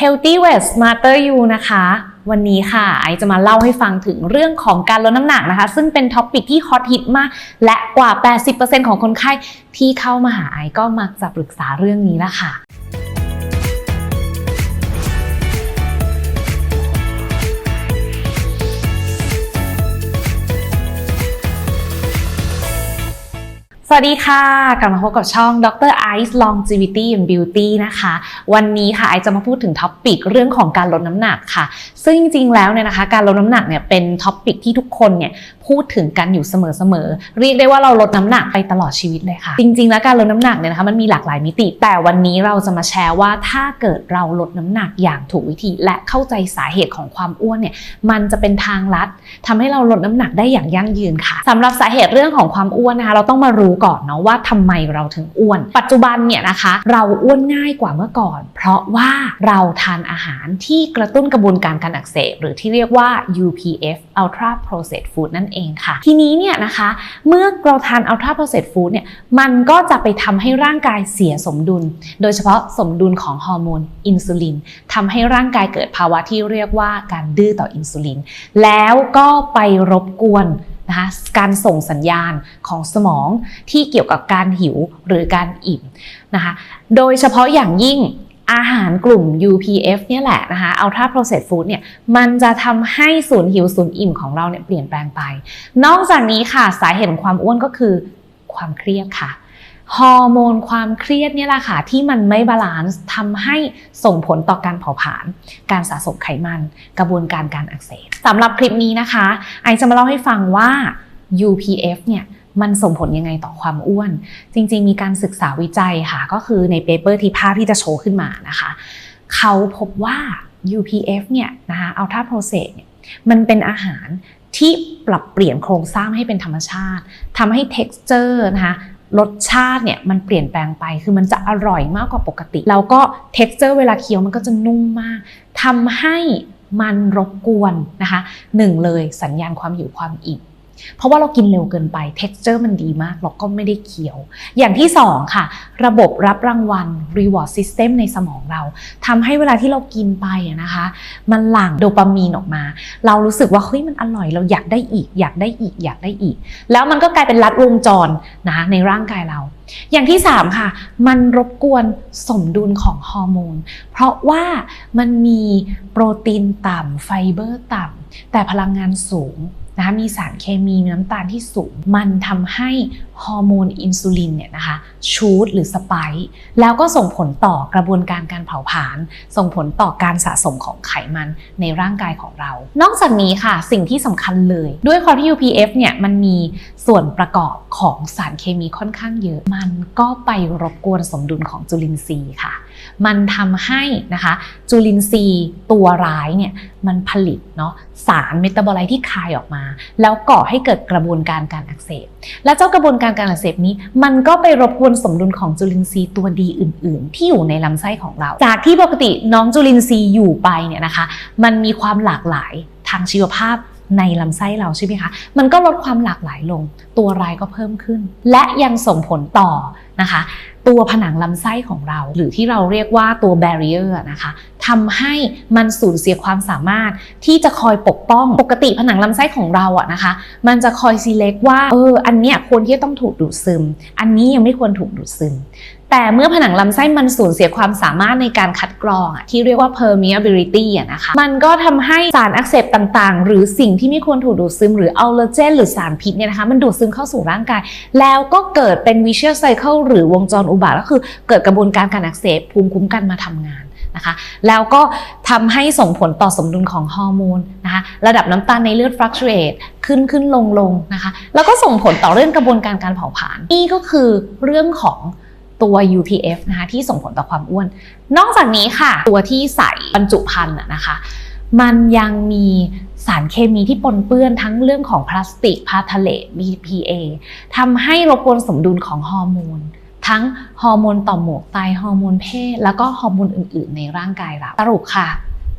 Healthy Weight Smarter You นะคะ วันนี้ค่ะไอจะมาเล่าให้ฟังถึงเรื่องของการลดน้ำหนักนะคะ ซึ่งเป็นท็อปิกที่ฮอตฮิตมาก และกว่า 80%ของคนไข้ที่เข้ามาหาไอก็มักจะปรึกษาเรื่องนี้ละค่ะ วัสดีค่ะ กลับมาพบกับช่อง Dr. Ice Longevity and Beauty นะคะ วันนี้ค่ะไอจะมาพูดถึงท็อปปิกเรื่องของการลดน้ำหนักค่ะ ซึ่งจริงๆแล้วเนี่ยนะคะ การลดน้ำหนักเนี่ยเป็นท็อปปิกที่ทุกคนเนี่ยพูดถึงกันอยู่เสมอๆ เรียกได้ว่าเราลดน้ำหนักไปตลอดชีวิตเลยค่ะ จริงๆ แล้วการลดน้ำหนักเนี่ยนะคะมันมีหลากหลายมิติ แต่วันนี้เราจะมาแชร์ว่าถ้าเกิดเราลดน้ำหนักอย่างถูกวิธี และเข้าใจสาเหตุของความอ้วนเนี่ยมันจะเป็นทางลัดทำให้เราลดน้ำหนักได้อย่างยั่งยืนค่ะสำหรับสาเหตุเรื่องของความอ้วนนะคะเราต้องมารู้ก่อนเนาะว่าทำไมเราถึงอ้วน ปัจจุบันเนี่ยนะคะ เราอ้วนง่ายกว่าเมื่อก่อน เพราะว่าเราทานอาหารที่กระตุ้นกระบวนการการอักเสบ หรือที่เรียกว่า UPF Ultra Processed Food นั่นเองค่ะ ทีนี้เนี่ยนะคะ เมื่อเราทาน Ultra Processed Food เนี่ยมันก็จะไปทำให้ร่างกายเสียสมดุล โดยเฉพาะสมดุลของฮอร์โมนอินซูลินทำให้ร่างกายเกิดภาวะที่เรียกว่าการดื้อต่ออินซูลินแล้วก็ไปรบกวน นะคะการส่งสัญญาณของสมองที่เกี่ยวกับการหิวหรือการอิ่มนะคะโดยเฉพาะอย่างยิ่งอาหารกลุ่ม UPF เนี่ยแหละนะคะ Ultra Processed Food เนี่ย มันจะทำให้ศูนย์หิวศูนย์อิ่มของเราเนี่ยเปลี่ยนแปลงไป นอกจากนี้ค่ะสาเหตุของความอ้วนก็คือความเครียดค่ะ ฮอร์โมนความเครียดเนี่ยแหละค่ะที่มันไม่บาลานซ์ทำให้ส่งผลต่อการเผาผลาญการสะสมไขมัน กระบวนการการอักเสบสำหรับคลิปนี้นะคะ ไอจะมาเล่าให้ฟังว่า UPF เนี่ยมันส่งผลยังไงต่อความอ้วน จริงๆ มีการศึกษาวิจัยค่ะ ก็คือในเปเปอร์ที่ภาพที่จะโชว์ขึ้นมานะคะ เขาพบว่า UPF เนี่ยนะคะ Ultra Processed เนี่ยมันเป็นอาหารที่ปรับเปลี่ยนโครงสร้างให้เป็นธรรมชาติทำให้ texture นะคะ รสชาติเนี่ยมันเปลี่ยนแปลงไป คือมันจะอร่อยมากกว่าปกติ แล้วก็ t e x t อร์เวลาเคี้ยวมันก็จะนุ่มมากทำให้มันรบกวนนะคะหนึ่งเลยสัญญาณความหิวความอิ่ม เพราะว่าเรากินเร็วเกินไป texture มันดีมาก เราก็ไม่ได้เคี้ยว อย่างที่สองค่ะ ระบบรับรางวัล reward system ในสมองเราทำให้เวลาที่เรากินไปนะคะ มันหลั่งโดปามีนออกมา เรารู้สึกว่าเฮ้ยมันอร่อย เราอยากได้อีก อยากได้อีก อยากได้อีก แล้วมันก็กลายเป็นลัดวงจรนะในร่างกายเรา อย่างที่3ค่ะ มันรบกวนสมดุลของฮอร์โมน เพราะว่ามันมีโปรตีนต่ำไฟเบอร์ต่ำแต่พลังงานสูง นะคะมีสารเคมีมีน้ำตาลที่สูง มันทำให้ฮอร์โมนอินซูลินเนี่ยนะคะชูดหรือสไปค์แล้วก็ส่งผลต่อกระบวนการการเผาผลาญส่งผลต่อการสะสมของไขมันในร่างกายของเรา นอกจากนี้ค่ะสิ่งที่สำคัญเลย ด้วยความที่ UPF เนี่ยมันมีส่วนประกอบของสารเคมีค่อนข้างเยอะ มันก็ไปรบกวนสมดุลของจุลินทรีย์ค่ะมันทำให้นะคะ จุลินทรีย์ตัวร้ายเนี่ยมันผลิตเนาะสารเมตาบอไลต์ที่คายออกมา แล้วก่อให้เกิดกระบวนการการอักเสบ และเจ้ากระบวนการการอักเสบนี้ มันก็ไปรบกวนสมดุลของจุลินทรีย์ตัวดีอื่น ๆ ที่อยู่ในลำไส้ของเรา จากที่ปกติน้องจุลินทรีย์อยู่ไปเนี่ยนะคะ มันมีความหลากหลายทางชีวภาพในลำไส้เราใช่ไหมคะ มันก็ลดความหลากหลายลง ตัวรายก็เพิ่มขึ้น และยังส่งผลต่อ นะคะ ตัวผนังลำไส้ของเรา หรือที่เราเรียกว่าตัว barrier นะคะทำให้มันสูญเสียความสามารถที่จะคอยปกป้องปกติผนังลำไส้ของเราอะนะคะ มันจะคอย select ว่าเอออันเนี้ยควรที่จะต้องถูกดูดซึม อันนี้ยังไม่ควรถูกดูดซึม แต่เมื่อผนังลำไส้มันสูญเสียความสามารถในการคัดกรองที่เรียกว่า permeability อะนะคะมันก็ทำให้สารอักเสบต่างๆ หรือสิ่งที่ไม่ควรถูกดูดซึม หรืออัลเลอร์เจนหรือสารพิษเนี่ยนะคะมันดูดซึมเข้าสู่ร่างกาย แล้วก็เกิดเป็น vicious cycle หรือวงจรอุบาทก็คือเกิดกระบวนการการอักเสบภูมิคุ้มกันมาทำงานนะคะแล้วก็ทำให้ส่งผลต่อสมดุลของฮอร์โมนนะคะระดับน้ำตาลในเลือด fluctuate ขึ้นขึ้นลงลงนะคะแล้วก็ส่งผลต่อเรื่องกระบวนการการเผาผลาญนี่ก็คือเรื่องของตัว UPF นะคะที่ส่งผลต่อความอ้วน นอกจากนี้ค่ะ ตัวที่ใส่บรรจุภัณฑ์นะคะ มันยังมี สารเคมีที่ปนเปื้อนทั้งเรื่องของพลาสติกพาทะเล BPA ทำให้รบกวนสมดุลของฮอร์โมนทั้งฮอร์โมนต่อมหมวกไตฮอร์โมนเพศ แล้วก็ฮอร์โมนอื่น ๆ ในร่างกายเราสรุปค่ะ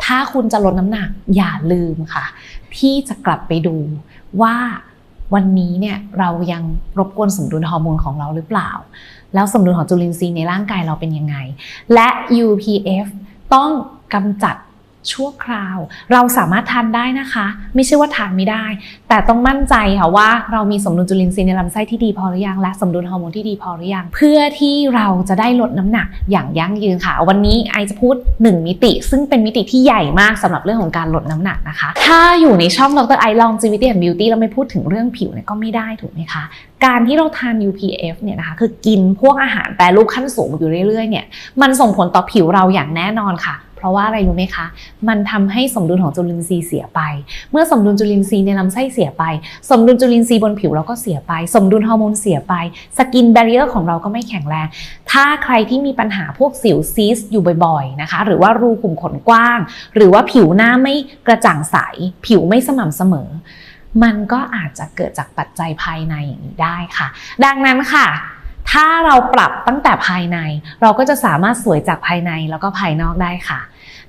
ถ้าคุณจะลดน้ำหนักอย่าลืมค่ะ ที่จะกลับไปดูว่าวันนี้เนี่ยเรายังรบกวนสมดุลฮอร์โมนของเราหรือเปล่า แล้วสมดุลของจุลินทรีย์ในร่างกายเราเป็นยังไง และ UPF ต้องกำจัด ชั่วคราว เราสามารถทานได้นะคะ ไม่ใช่ว่าทานไม่ได้ แต่ต้องมั่นใจค่ะว่าเรามีสมดุลจุลินทรีย์ในลำไส้ที่ดีพอหรือยังและสมดุลฮอร์โมนที่ดีพอหรือยังเพื่อที่เราจะได้ลดน้ำหนักอย่างยั่งยืนค่ะ วันนี้ไอจะพูด 1 มิติ ซึ่งเป็นมิติที่ใหญ่มากสำหรับเรื่องของการลดน้ำหนักนะคะ ถ้าอยู่ในช่องดรไอ Longevity and Beauty เราไม่พูดถึงเรื่องผิวเนี่ยก็ไม่ได้ถูกไหมคะการที่เราทาน UPF เนี่ยนะคะคือกินพวกอาหารแปรรูปขั้นสูงอยู่เรื่อยๆเนี่ยมันส่งผลต่อผิวเราอย่างแน่นอนค่ะ ราะว่าอะไรรู้ไหมคะ มันทำให้สมดุลของจุลินทรีย์เสียไป เมื่อสมดุลจุลินทรีย์ในลำไส้เสียไป สมดุลจุลินทรีย์บนผิวเราก็เสียไป สมดุลฮอร์โมนเสียไป สกินแบร r เ e อร์ของเราก็ไม่แข็งแรง ถ้าใครที่มีปัญหาพวกสิวซีสอยู่บ่อยๆนะคะ หรือว่ารูขุมขนกว้าง หรือว่าผิวหน้าไม่กระจ่างใส ผิวไม่สม่ำเสมอ มันก็อาจจะเกิดจากปัจจัยภายในอย่างนี้ได้ค่ะ ดังนั้นค่ะ ถ้าเราปรับตั้งแต่ภายใน เราก็จะสามารถสวยจากภายในแล้วก็ภายนอกได้ค่ะ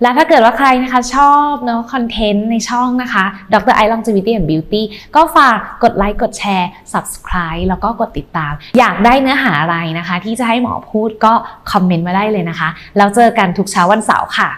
และถ้าเกิดว่าใครนะคะชอบเนาะคอนเทนต์ในช่องนะคะดรไอ Longevity and Beauty ก็ฝากกดไลค์กดแชร์ Subscribe แล้วก็กดติดตาม อยากได้เนื้อหาอะไรนะคะ ที่จะให้หมอพูดก็คอมเมนต์มาได้เลยนะคะ แล้วเจอกันทุกเช้าวันเสาร์ค่ะ